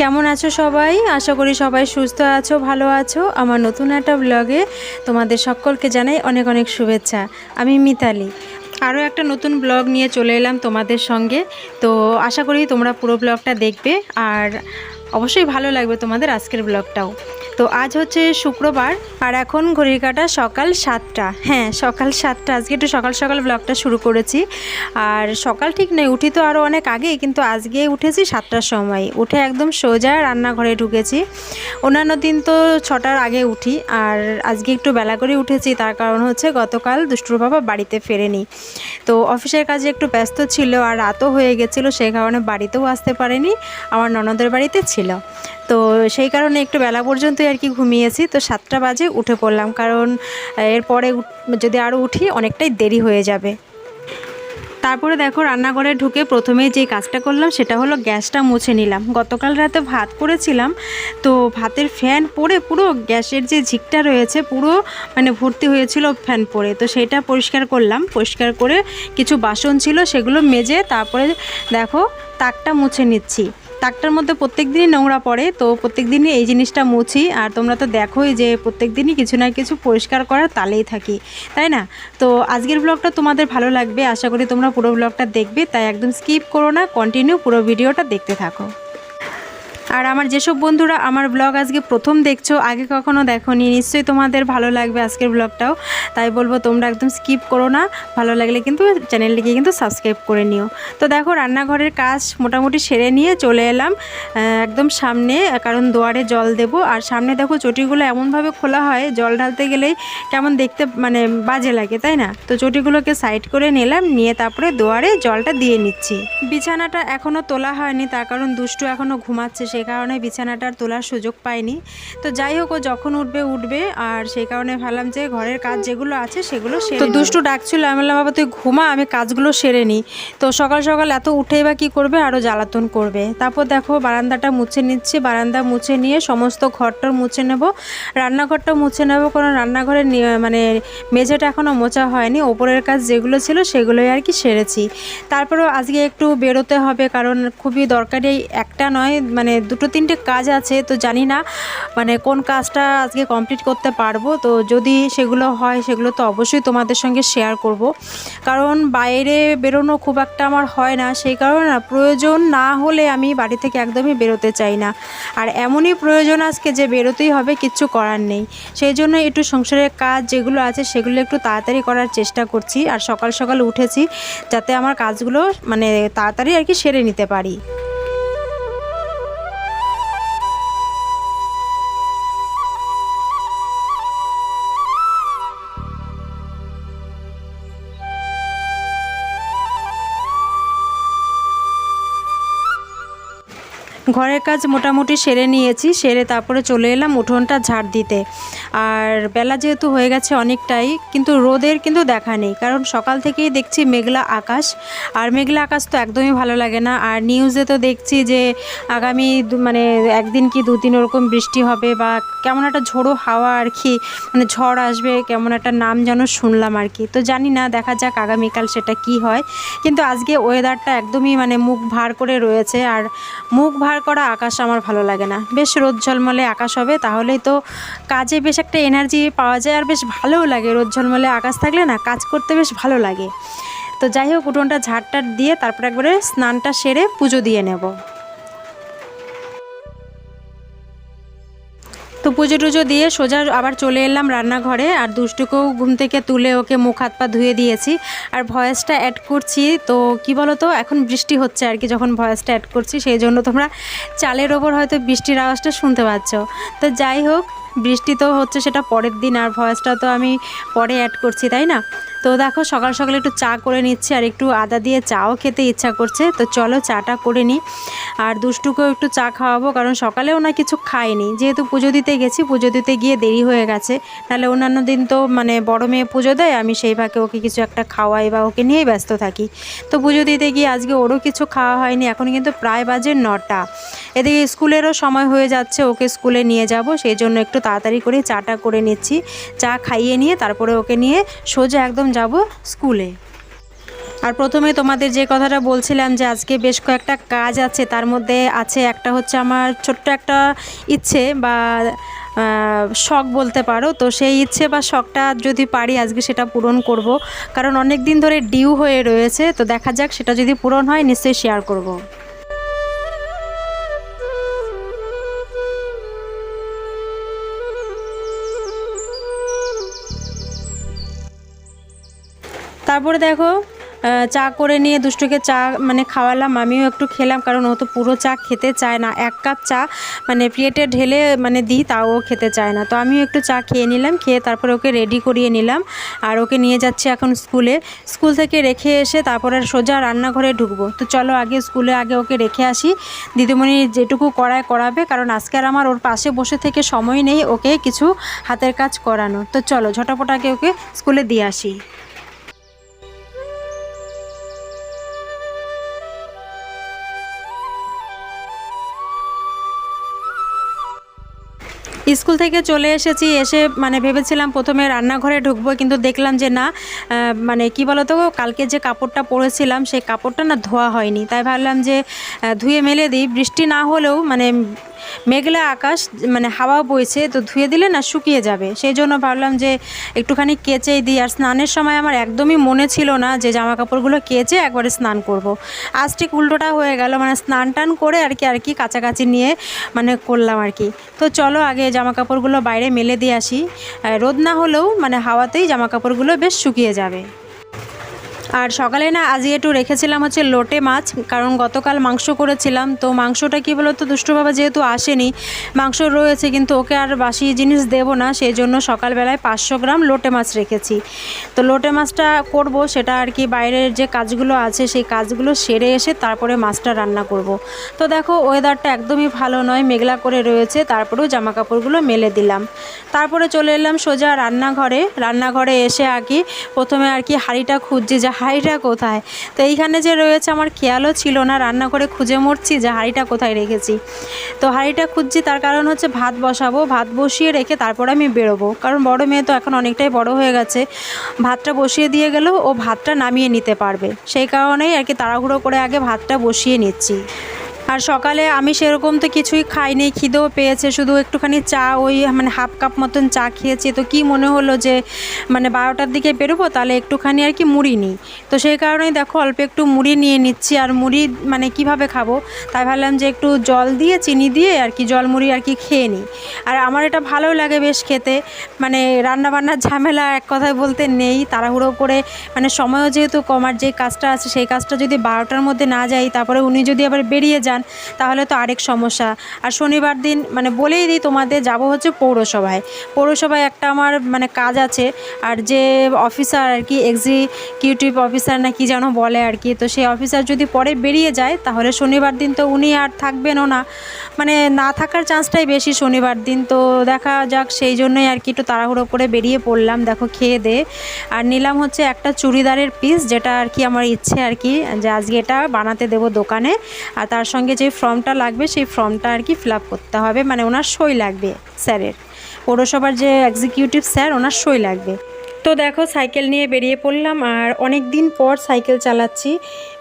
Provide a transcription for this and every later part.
কেমন আছো সবাই? আশা করি সবাই সুস্থ আছো, ভালো আছো। আমার নতুন একটা ব্লগে তোমাদের সকলকে জানাই অনেক অনেক শুভেচ্ছা। আমি মিতালি। আরও একটা নতুন ব্লগ নিয়ে চলে এলাম তোমাদের সঙ্গে। তো আশা করি তোমরা পুরো ব্লগটা দেখবে। আর অবশ্যই ভালো লাগবে তোমাদের আজকের ব্লগটাও তো আজ হচ্ছে শুক্রবার আর এখন ঘড়ির কাটা সকাল সাতটা। হ্যাঁ সকাল সাতটা। আজকে একটু সকাল সকাল ব্লগটা শুরু করেছি। আর সকাল ঠিক নেই, উঠি তো আরও অনেক আগেই, কিন্তু আজকে উঠেছি সাতটার সময়। উঠে একদম সোজা রান্নাঘরে ঢুকেছি। অন্যান্য দিন তো ছটার আগে উঠি, আর আজকে একটু বেলা করে উঠেছি। তার কারণ হচ্ছে গতকাল দুষ্টুর বাবা বাড়িতে ফেরেনি। তো অফিসের কাজে একটু ব্যস্ত ছিল আর রাতও হয়ে গেছিল, সেই কারণে বাড়িতেও আসতে পারেনি। আমার ননদের বাড়িতে ছিল। তো সেই কারণে একটু বেলা পর্যন্তই আর কি ঘুমিয়েছি, তো সাতটা বাজে উঠে পড়লাম, কারণ এরপরে যদি আরও উঠি অনেকটাই দেরি হয়ে যাবে। তারপরে দেখো রান্নাঘরে ঢুকে প্রথমেই যে কাজটা করলাম সেটা হলো গ্যাসটা মুছে নিলাম। গতকাল রাতে ভাত করেছিলাম, তো ভাতের ফ্যান পড়ে পুরো গ্যাসের যে ঝিকটা রয়েছে পুরো মানে ভর্তি হয়েছিল ফ্যান পড়ে তো সেটা পরিষ্কার করলাম। পরিষ্কার করে কিছু বাসন ছিল সেগুলো মেজে তারপরে দেখো তাকটা মুছে নিচ্ছি। তাকটার মধ্যে প্রত্যেক দিনই নোংরা পড়ে, তো প্রত্যেক দিনই এই জিনিসটা মুছি। আর তোমরা তো দেখোই যে প্রত্যেক দিনই কিছু না কিছু পরিষ্কার করার তালেই থাকি, তাই না? তো আজকের ব্লগটা তোমাদের ভালো লাগবে, আশা করি তোমরা পুরো ব্লগটা দেখবে, তাই একদম স্কিপ করো না কন্টিনিউ পুরো ভিডিওটা দেখতে থাকো। আর আমার যেসব বন্ধুরা আমার ব্লগ আজকে প্রথম দেখছ, আগে কখনো দেখোনি, নিশ্চয়ই তোমাদের ভালো লাগবে আজকের ব্লগটাও তাই বলব তোমরা একদম স্কিপ করো না, ভালো লাগলে কিন্তু চ্যানেলটিকে কিন্তু সাবস্ক্রাইব করে নিও। তো দেখো, রান্নাঘরের কাজ মোটামুটি সেরে নিয়ে চলে এলাম একদম সামনে, কারণ দুয়ারে জল দেব। আর সামনে দেখো চটিগুলো এমনভাবে খোলা হয়, জল ঢালতে গেলেই কেমন দেখতে মানে বাজে লাগে, তাই না? তো চটিগুলোকে সাইড করে নিলাম, নিয়ে তারপরে দুয়ারে জলটা দিয়ে নিচ্ছি। বিছানাটা এখনও তোলা হয়নি, তার কারণ দুষ্টু এখনও ঘুমাচ্ছে সেই কারণে বিছানাটা আর তোলার সুযোগ পাইনি। তো যাই হোক ও যখন উঠবে উঠবে আর সেই কারণে ভাবলাম যে ঘরের কাজ যেগুলো আছে সেগুলো সেরে তো দুষ্টু ডাকছিল আমি বললাম বাবা তুই ঘুমা আমি কাজগুলো সেরে নিই। তো সকাল সকাল এত উঠেই বা কী করবে আরও জ্বালাতন করবে। তারপর দেখো বারান্দাটা মুছে নিচ্ছি বারান্দা মুছে নিয়ে সমস্ত ঘরটা মুছে নেব। রান্নাঘরটা মুছে নেব কারণ রান্নাঘরের মানে মেঝেটা এখনও মোছা হয়নি। ওপরের কাজ যেগুলো ছিল সেগুলোই আর কি সেরেছি। তারপরেও আজকে একটু বেরোতে হবে কারণ খুবই দরকারি একটা নয় মানে দুটো তিনটে কাজ আছে, তো জানি না মানে কোন কাজটা আজকে কমপ্লিট করতে পারব। তো যদি সেগুলো হয়, সেগুলো তো অবশ্যই তোমাদের সঙ্গে শেয়ার করব। কারণ বাইরে বেরোনো খুব একটা আমার হয় না, সেই কারণে প্রয়োজন না হলে আমি বাড়ি থেকে একদমই বেরোতে চাই না। আর এমনই প্রয়োজন আজকে যে বেরোতেই হবে, কিচ্ছু করার নেই। সেই জন্য একটু সংসারের কাজ যেগুলো আছে, সেগুলো একটু তাড়াতাড়ি করার চেষ্টা করছি। আর সকাল সকাল উঠেছি, যাতে আমার কাজগুলো মানে তাড়াতাড়ি আর কি সেরে নিতে পারি। ঘরের কাজ মোটামুটি সেরে নিয়েছি, সেরে তারপরে চলে এলাম উঠোনটা ঝাড় দিতে। আর বেলা যেহেতু হয়ে গেছে অনেকটাই, কিন্তু রোদের কিন্তু দেখা নেই, কারণ সকাল থেকেই দেখছি মেঘলা আকাশ। আর মেঘলা আকাশ তো একদমই ভালো লাগে না, আর নিউজে তো দেখছি যে আগামী মানে একদিন কি দু দুদিন ওরকম বৃষ্টি হবে বা কেমন একটা ঝোড়ো হাওয়া আর কি মানে ঝড় আসবে, কেমন একটা নাম যেন শুনলাম আর কি। তো জানি না, দেখা যাক আগামীকাল সেটা কি হয়। কিন্তু আজকে ওয়েদারটা একদমই মানে মুখ ভার করে রয়েছে, আর মুখ ভার করা আকাশ আমার ভালো লাগে না। বেশ রোদ ঝলমলে আকাশ হবে, তাহলেই তো কাজে বেশ একটা এনার্জি পাওয়া যায় আর বেশ ভালোও লাগে। রোদ ঝলমলে আকাশ থাকলে না কাজ করতে বেশ ভালো লাগে। তো যাই হোক, উঠোনটা ঝাড়টার দিয়ে তারপর একবারে স্নানটা সেরে পুজো দিয়ে নেব। তো পুজো টুজো দিয়ে সোজা আবার চলে এলাম রান্নাঘরে। আর দুষ্টুকেও ঘুম থেকে তুলে ওকে মুখ, হাত, পা ধুয়ে দিয়েছি। আর ভয়েসটা অ্যাড করছি, তো কি বলো তো এখন বৃষ্টি হচ্ছে আর কি যখন ভয়েসটা অ্যাড করছি, সেই জন্য তোমরা চালের ওপর হয়তো বৃষ্টির আওয়াজটা শুনতে পাচ্ছ। তো যাই হোক, বৃষ্টি তো হচ্ছে সেটা পরের দিন, আর ভয়েসটা তো আমি পরে অ্যাড করছি, তাই না? তো দেখো সকাল সকাল একটু চা করে নিচ্ছি আর একটু আদা দিয়ে চাও খেতে ইচ্ছা করছে। তো চলো চাটা করে নিই আর দুষ্টুকেও একটু চা খাওয়াবো কারণ সকালেও না কিছু খায়নি যেহেতু পুজো দিতে গেছি, পুজো দিতে গিয়ে দেরি হয়ে গেছে। নাহলে অন্যান্য দিন তো মানে বড় মেয়ে পুজো দেয়, আমি সেই ভাগে ওকে কিছু একটা খাওয়াই বা ওকে নিয়েই ব্যস্ত থাকি। তো পুজো দিতে গিয়ে আজকে ওরও কিছু খাওয়া হয়নি, এখন কিন্তু প্রায় বাজে নটা। এদিকে স্কুলেরও সময় হয়ে যাচ্ছে, ওকে স্কুলে নিয়ে যাব। সেই জন্য একটু তাড়াতাড়ি করে চাটা করে নিচ্ছি। চা খাইয়ে নিয়ে তারপরে ওকে নিয়ে সোজা একদম যাব স্কুলে। আর প্রথমে তোমাদের যে কথাটা বলছিলাম যে আজকে বেশ কয়েকটা কাজ আছে, তার মধ্যে আছে একটা হচ্ছে আমার ছোট্ট একটা ইচ্ছে বা শখ বলতে পারো। তো সেই ইচ্ছে বা শখটা যদি পারি আজকে সেটা পূরণ করব। কারণ অনেক দিন ধরে ডিউ হয়ে রয়েছে, তো দেখা যাক সেটা যদি পূরণ হয় নিশ্চয়ই শেয়ার করব। তারপরে দেখো চা করে নিয়ে দুষ্টুকে চা মানে খাওয়ালাম, আমিও একটু খেলাম, কারণ ও তো পুরো চা খেতে চায় না। এক কাপ চা মানে প্লেটে ঢেলে মানে দিই, তাও ও খেতে চায় না। তো আমিও একটু চা খেয়ে নিলাম, খেয়ে তারপরে ওকে রেডি করিয়ে নিলাম, আর ওকে নিয়ে যাচ্ছি এখন স্কুলে। স্কুল থেকে রেখে এসে তারপরে সোজা রান্নাঘরে ঢুকবো। তো চলো আগে স্কুলে আগে ওকে রেখে আসি। দিদিমণি যেটুকু করায় করাবে, কারণ আজকে আর আমার ওর পাশে বসে থেকে সময় নেই ওকে কিছু হাতের কাজ করানো তো চলো ঝটাপট আগে ওকে স্কুলে দিয়ে আসি। স্কুল থেকে চলে এসেছি, এসে মানে ভেবেছিলাম প্রথমে রান্নাঘরে ঢুকবো, কিন্তু দেখলাম যে না মানে কি বলতো, কালকে যে কাপড়টা পরেছিলাম, সেই কাপড়টা না ধোয়া হয়নি। তাই ভাবলাম যে ধুয়ে মেলে দিই। বৃষ্টি না হলেও মানে মেঘলা আকাশ মানে হাওয়া বইছে, তো ধুয়ে দিলে না শুকিয়ে যাবে। সেই জন্য ভাবলাম যে একটুখানি কেচেই দিই। আর স্নানের সময় আমার একদমই মনে ছিল না যে জামা কাপড়গুলো কেচে একবারে স্নান করব। আজ ঠিক উল্টোটা হয়ে গেল মানে স্নান টান করে আর কি আর কি কাছাকাছি নিয়ে মানে করলাম আর কি। তো চলো আগে জামা কাপড়গুলো বাইরে মেলে দিয়ে আসি। রোদ না হলেও মানে হাওয়াতেই জামা কাপড়গুলো বেশ শুকিয়ে যাবে। আর সকালে না আজকে একটু রেখেছিলাম হচ্ছে লোটে মাছ, কারণ গতকাল মাংস করেছিলাম। তো মাংসটা কি বলতো, দুষ্টু বাবা যেহেতু আসেনি, মাংস রয়েছে, কিন্তু ওকে আর বাসি জিনিস দেব না সেই জন্য সকালবেলায় পাঁচশো গ্রাম লোটে মাছ রেখেছি। তো লোটে মাছটা করব, সেটা আর কি বাইরের যে কাজগুলো আছে, সেই কাজগুলো সেরে এসে তারপরে মাছটা রান্না করব। তো দেখো ওয়েদারটা একদমই ভালো নয়, মেঘলা করে রয়েছে, তারপরেও জামা কাপড়গুলো মেলে দিলাম। তারপরে চলে এলাম সোজা রান্নাঘরে। রান্নাঘরে এসে আর কি প্রথমে আর কি হাঁড়িটা খুঁজছি, যে হাঁড়িটা কোথায়? তো এইখানে যে রয়েছে আমার খেয়ালও ছিল না, রান্না করে খুঁজে মরছি যে হাঁড়িটা কোথায় রেখেছি। তো হাঁড়িটা খুঁজছি, তার কারণ হচ্ছে ভাত বসাবো, ভাত বসিয়ে রেখে তারপরে আমি বেরোবো। কারণ বড় মেয়ে তো এখন অনেকটাই বড় হয়ে গেছে। ভাতটা বসিয়ে দিয়ে গেলেও ও ভাতটা নামিয়ে নিতে পারবে। সেই কারণেই আর কি তাড়াহুড়ো করে আগে ভাতটা বসিয়ে নিচ্ছি। আর সকালে আমি সেরকম তো কিছুই খাইনি, খিদেও পেয়েছে, শুধু একটুখানি চা, ওই মানে হাফ কাপ মতন চা খেয়েছি। তো কি মনে হলো যে মানে বারোটার দিকে বেরোবো? তাহলে একটুখানি আর কি মুড়ি নিই। তো সেই কারণেই দেখো, অল্প একটু মুড়ি নিয়ে নিচ্ছি। আর মুড়ি মানে কীভাবে খাব? তাই ভাবলাম যে একটু জল দিয়ে, চিনি দিয়ে আর কি জল মুড়ি আর কি খেয়ে নিই। আর আমার এটা ভালো লাগে বেশ খেতে। মানে রান্নাবান্নার ঝামেলা এক কথায় বলতে নেই। তাড়াহুড়ো করে মানে সময়ও যেহেতু কম, আর যে কাজটা আছে, সেই কাজটা যদি বারোটার মধ্যে না যাই, তারপরে উনি যদি আবার বেরিয়ে যান তাহলে তো আরেক সমস্যা। আর শনিবার দিন মানে বলেই দিই তোমাদের, যাব হচ্ছে পৌরসভায়। পৌরসভায় একটা আমার মানে কাজ আছে, আর যে অফিসার আর কি এক্সিকিউটিভ অফিসার না কি যেন বলে আর কি, তো সেই অফিসার যদি পরে বেরিয়ে যায়, তাহলে শনিবার দিন তো উনি আর থাকবেনও না। মানে না থাকার চান্সটাই বেশি শনিবার দিন, তো দেখা যাক, সেই জন্যই আর কি একটু তাড়াহুড়ো করে বেরিয়ে পড়লাম, দেখো খেয়ে দে। আর নিলাম হচ্ছে একটা চুড়িদারের পিস যেটা আর কি আমার ইচ্ছে আর কি, যে আজকে এটা বানাতে দেবো দোকানে। আর তার সঙ্গে যে ফর্মটা লাগবে, সেই ফর্মটা আর কি ফিল করতে হবে। মানে ওনার সই লাগবে, স্যারের। পৌরসভার যে এক্সিকিউটিভ স্যার, ওনার সই লাগবে। তো দেখো, সাইকেল নিয়ে বেরিয়ে পড়লাম আর অনেক দিন পর সাইকেল চালাচ্ছি।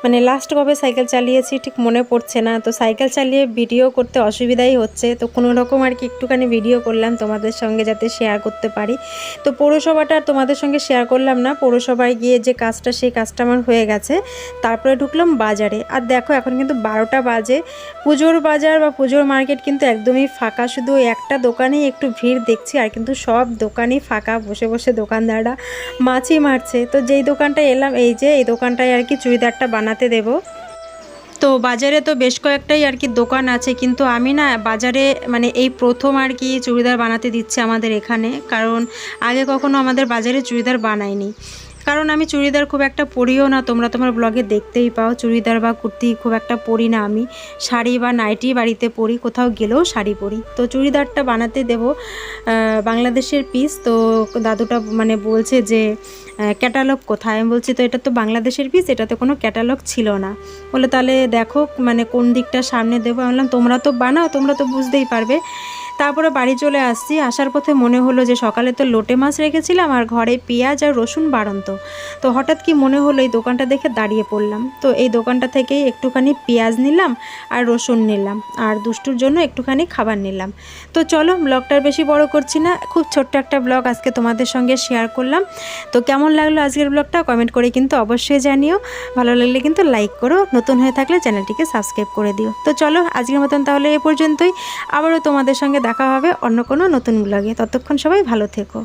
মানে লাস্ট কবে সাইকেল চালিয়েছি ঠিক মনে পড়ছে না। তো সাইকেল চালিয়ে ভিডিও করতে অসুবিধাই হচ্ছে। তো কোনো রকম আর কি একটুখানি ভিডিও করলাম তোমাদের সঙ্গে যাতে শেয়ার করতে পারি। তো পৌরসভাটা আর তোমাদের সঙ্গে শেয়ার করলাম না। পৌরসভায় গিয়ে যে কাজটা, সেই কাজটা আমার হয়ে গেছে। তারপরে ঢুকলাম বাজারে। আর দেখো, এখন কিন্তু বারোটা বাজে। পুজোর বাজার বা পুজোর মার্কেট কিন্তু একদমই ফাঁকা। শুধু একটা দোকানেই একটু ভিড় দেখছি। আর কিন্তু সব দোকানই ফাঁকা। বসে বসে দোকানদাররা মাছই মারছে। তো যেই দোকানটায় এলাম, এই যে এই দোকানটায় আর কি চুড়িদারটা বানাতে দেবো। তো বাজারে তো বেশ কয়েকটাই আর কি দোকান আছে, কিন্তু আমি না বাজারে মানে এই প্রথম আর কি চুড়িদার বানাতে দিচ্ছে আমাদের এখানে। কারণ আগে কখনো আমাদের বাজারে চুড়িদার বানাইনি। কারণ আমি চুড়িদার খুব একটা পরিও না। তোমরা তোমার ব্লগে দেখতেই পাও, চুড়িদার বা কুর্তি খুব একটা পরি না আমি। শাড়ি বা নাইটি বাড়িতে পরি, কোথাও গেলেও শাড়ি পরি। তো চুড়িদারটা বানাতে দেব বাংলাদেশের পিস তো দাদুটা মানে বলছে যে ক্যাটালগ কোথায়? আমি বলছি, তো এটা তো বাংলাদেশের পিস এটাতে কোনো ক্যাটালগ ছিল না। বলে, তাহলে দেখো মানে কোন দিকটা সামনে দেবো? আমি বললাম, তোমরা তো বানাও, তোমরা তো বুঝতেই পারবে। তারপরে বাড়ি চলে আসছি। আসার পথে মনে হলো যে সকালে তো লোটে মাছ রেখেছিলাম আর ঘরে পেঁয়াজ আর রসুন বাড়ন্ত। তো হঠাৎ কি মনে হলো এই দোকানটা দেখে দাঁড়িয়ে পড়লাম। তো এই দোকানটা থেকেই একটুখানি পেঁয়াজ নিলাম আর রসুন নিলাম আর দুষ্টুর জন্য একটুখানি খাবার নিলাম। তো চলো ব্লগটার বেশি বড় করছি না, খুব ছোট্ট একটা ব্লগ আজকে তোমাদের সঙ্গে শেয়ার করলাম। তো কেমন লাগল আজকের ব্লগটা কমেন্ট করে কিন্তু অবশ্যই জানিও। ভালো লাগলে কিন্তু লাইক করো, নতুন হয়ে থাকলে চ্যানেলটিকে সাবস্ক্রাইব করে দিও। তো চলো আজকের মতন তাহলে এ পর্যন্তই। আবারও তোমাদের সঙ্গে দেখা হবে অন্য কোনো নতুন ব্লগে ততক্ষণ সবাই ভালো থেকো।